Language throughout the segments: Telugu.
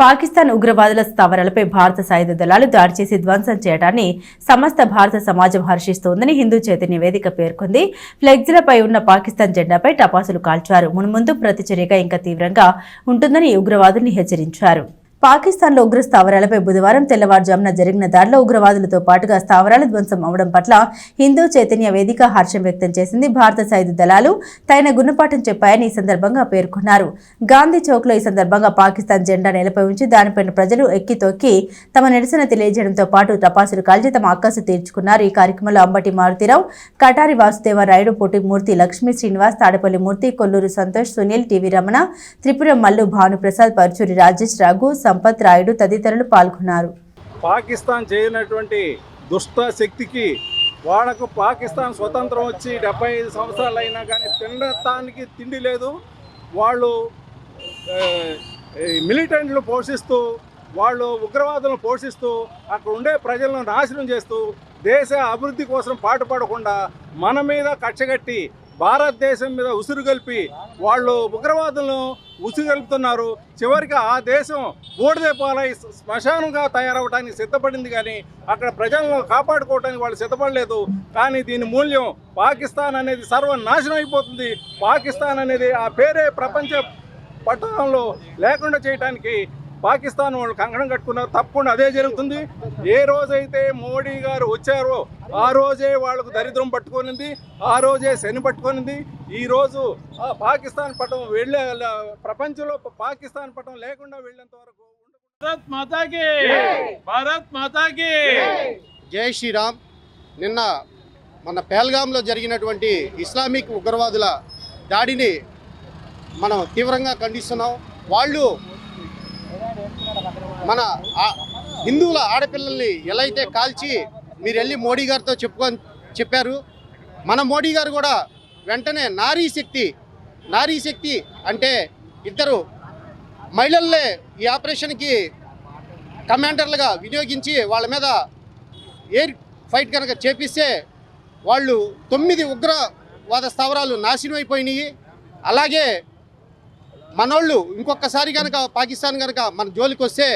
పాకిస్తాన్ ఉగ్రవాదుల స్థావరాలపై భారత సాయుధ దళాలు దాడి చేసి ధ్వంసం చేయడాన్ని సమస్త భారత సమాజం హర్షిస్తోందని హిందూ చేతి నివేదిక పేర్కొంది. ఫ్లెక్స్లపై ఉన్న పాకిస్తాన్ జెండాపై టపాసులు కాల్చారు. మున్ముందు ప్రతిచర్యగా ఇంకా తీవ్రంగా ఉంటుందని ఉగ్రవాదుల్ని హెచ్చరించారు. పాకిస్తాన్లో ఉగ్ర స్థావరాలపై బుధవారం తెల్లవారుజామున జరిగిన దాడిలో ఉగ్రవాదులతో పాటుగా స్థావరాలు ధ్వంసం అవడం పట్ల హిందూ చైతన్య వేదిక హర్షం వ్యక్తం చేసింది. భారత సైదు దళాలు తగిన గుణపాఠం చెప్పాయని ఈ సందర్భంగా పేర్కొన్నారు. గాంధీ చౌక్లో ఈ సందర్భంగా పాకిస్తాన్ జెండా నేలపై ఉంచి దానిపైన ప్రజలు ఎక్కి తొక్కి తమ నిరసన తెలియజేయడంతో పాటు టపాసులు కాల్చి తమ అక్కసు తీర్చుకున్నారు. ఈ కార్యక్రమంలో అంబటి మారుతిరావు కటారి వాసుదేవ రాయుడు పొట్టిమూర్తి లక్ష్మీ శ్రీనివాస్ తాడపల్లి మూర్తి కొల్లూరు సంతోష్ సునీల్ టీవీ రమణ త్రిపుర మల్లు భానుప్రసాద్ పరుచూరి రాజేష్ రాఘు సంపత్ రాయుడు తదితరులు పాల్గొన్నారు. పాకిస్తాన్ చేయనటువంటి దుష్ట శక్తికి వాళ్ళకు పాకిస్తాన్ స్వతంత్రం వచ్చి డెబ్బై ఐదు సంవత్సరాలు అయినా కానీ తినడానికి తిండి లేదు. వాళ్ళు మిలిటెంట్లు పోషిస్తూ వాళ్ళు ఉగ్రవాదులను పోషిస్తూ అక్కడ ఉండే ప్రజలను నాశనం చేస్తూ దేశ అభివృద్ధి కోసం పాటుపడకుండా మన మీద కక్షగట్టి భారతదేశం మీద ఉసురు కలిపి వాళ్ళు ఉగ్రవాదులను ఉసుగలుపుతున్నారు చివరికి ఆ దేశం బూడిదే పాలై శ్మశానంగా తయారవడానికి సిద్ధపడింది కానీ అక్కడ ప్రజలను కాపాడుకోవడానికి వాళ్ళు సిద్ధపడలేదు. కానీ దీని మూల్యం పాకిస్తాన్ అనేది సర్వనాశనం అయిపోతుంది. పాకిస్తాన్ అనేది ఆ పేరే ప్రపంచ పట్టణంలో లేకుండా చేయడానికి పాకిస్తాన్ వాళ్ళు కంకణం కట్టుకున్నారు. తప్పకుండా అదే జరుగుతుంది. ఏ రోజైతే మోడీ గారు వచ్చారో ఆ రోజే వాళ్ళకు దరిద్రం పట్టుకొనింది. ఆ రోజే శని పట్టుకొనింది. ఈ రోజు ఆ పాకిస్తాన్ పటం వెళ్ళే ప్రపంచంలో పాకిస్తాన్ పటం లేకుండా వెళ్ళేంత వరకు భారత్ మాతా కి భారత్ మాతా కి జై శ్రీరామ్. నిన్న మన పేల్గాంలో జరిగినటువంటి ఇస్లామిక్ ఉగ్రవాదుల దాడిని మనం తీవ్రంగా ఖండిస్తున్నాం. వాళ్ళు మన ఆ- హిందువుల ఆడపిల్లల్ని ఎలా అయితే కాల్చి మీరు వెళ్ళి మోడీ గారితో చెప్పుకొని చెప్పారు మన మోడీ గారు కూడా వెంటనే నారీ శక్తి నారీ శక్తి అంటే ఇద్దరు మహిళల్లే ఈ ఆపరేషన్కి కమాండర్లుగా వినియోగించి వాళ్ళ మీద ఎయిర్ ఫైట్ కనుక చేపిస్తే వాళ్ళు తొమ్మిది ఉగ్రవాద స్థావరాలు నాశనం అయిపోయినాయి. అలాగే మనోళ్ళు ఇంకొకసారి కనుక పాకిస్తాన్ కనుక మన జోలికి వస్తే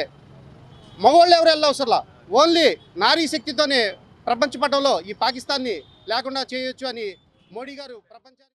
మగవాళ్ళు ఎవరు వెళ్ళవసరలా ఓన్లీ నారీ శక్తితోనే ప్రపంచ పటంలో ఈ పాకిస్తాన్ని లేకుండా చేయొచ్చు అని మోడీ గారు ప్రపంచానికి